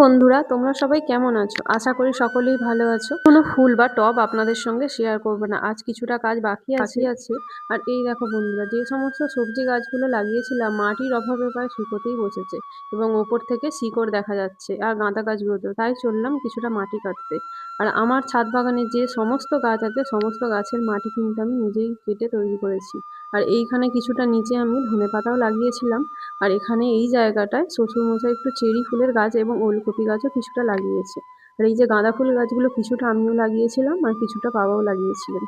বন্ধুরা তোমরা সবাই কেমন আছো? আশা করি সকলেই ভালো আছো। কোনো ফুল বা টব আপনাদের সঙ্গে শেয়ার করবে না। আজ কিছুটা কাজ বাকি আছে। আছে। আর এই দেখো বন্ধুরা যে সমস্ত সবজি গাছগুলো লাগিয়েছিলাম মাটির অভাবে প্রায় শুকোতেই বসেছে এবং ওপর থেকে শিকড় দেখা যাচ্ছে আর গাঁদা গাছগুলোতেও তাই চললাম কিছুটা মাটি কাটতে। আর আমার ছাদ বাগানে যে সমস্ত গাছ আছে সমস্ত গাছের মাটি কিন্তু আমি নিজেই কেটে তৈরি করেছি। আর এইখানে কিছুটা নিচে আমি ধনে পাতাও লাগিয়েছিলাম। আর এখানে এই জায়গাটায় শ্বশুর মশাই একটু চেরি ফুলের গাছ এবং ওলকপি গাছও কিছুটা লাগিয়েছে। আর এই যে গাঁদা ফুল গাছগুলো কিছুটা আমিও লাগিয়েছিলাম আর কিছুটা বাবাও লাগিয়েছিলেন।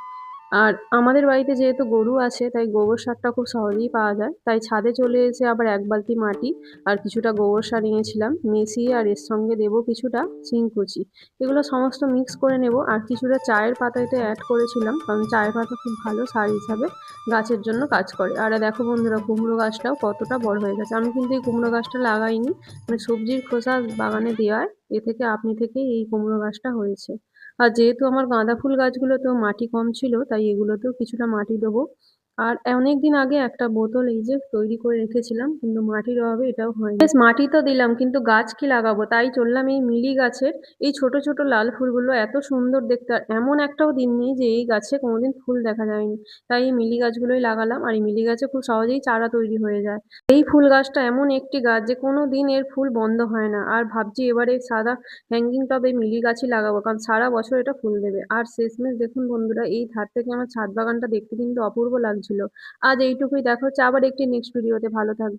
আর আমাদের বাড়িতে যেহেতু গরু আছে, তাই গোবর সারটা খুব সহজেই পাওয়া যায়। তাই ছাদে চলে এসে আবার এক বালতি মাটি আর কিছুটা গোবর সার এনেছিলাম। মিশিয়ে আর এর সঙ্গে দেবো কিছুটা শিংকুচি এগুলো সমস্ত মিক্স করে নেব। আর কিছুটা চায়ের পাতা এতে অ্যাড করেছিলাম, কারণ চায়ের পাতা খুব ভালো সার হিসাবে গাছের জন্য কাজ করে। আর দেখো বন্ধুরা, কুমড়ো গাছটাও কতটা বড় হয়ে গেছে। আমি কিন্তু এই কুমড়ো গাছটা লাগাইনি। মানে সবজির খোসা বাগানে দেওয়ায় এ থেকে আপনি থেকেই এই কুমড়ো গাছটা হয়েছে। আর যেহেতু আমার গাঁদা ফুল গাছগুলো তো মাটি কম ছিল, তাই এগুলোতেও কিছুটা মাটি দেবো। আর অনেক দিন আগে একটা বোতল এই যে তৈরি করে রেখেছিলাম, কিন্তু মাটির অভাবে এটাও হয়নি। বেশ, মাটি তো দিলাম, কিন্তু গাছ কি লাগাবো? তাই চললাম এই মিলি গাছের এই ছোট ছোট লাল ফুলগুলো এত সুন্দর দেখতে, আর এমন একটাও দিন নেই যে এই গাছে কোনোদিন ফুল দেখা যায়নি। তাই এই মিলি গাছগুলোই লাগালাম, আর এই মিলি গাছে খুব সহজেই চারা তৈরি হয়ে যায়। এই ফুল গাছটা এমন একটি গাছ যে কোনো দিন এর ফুল বন্ধ হয় না। আর ভাবছি এবারে সাদা হ্যাঙ্গিং টপ এই মিলি গাছই লাগাবো, কারণ সারা বছর এটা ফুল দেবে। আর শেষমেশ দেখুন বন্ধুরা, এই ধার থেকে আমার ছাদ বাগানটা দেখতে কিন্তু অপূর্ব লাগছিল আজ এইটুকুই দেখো হচ্ছে আবার একটি নেক্সট ভিডিওতে ভালো থাকবে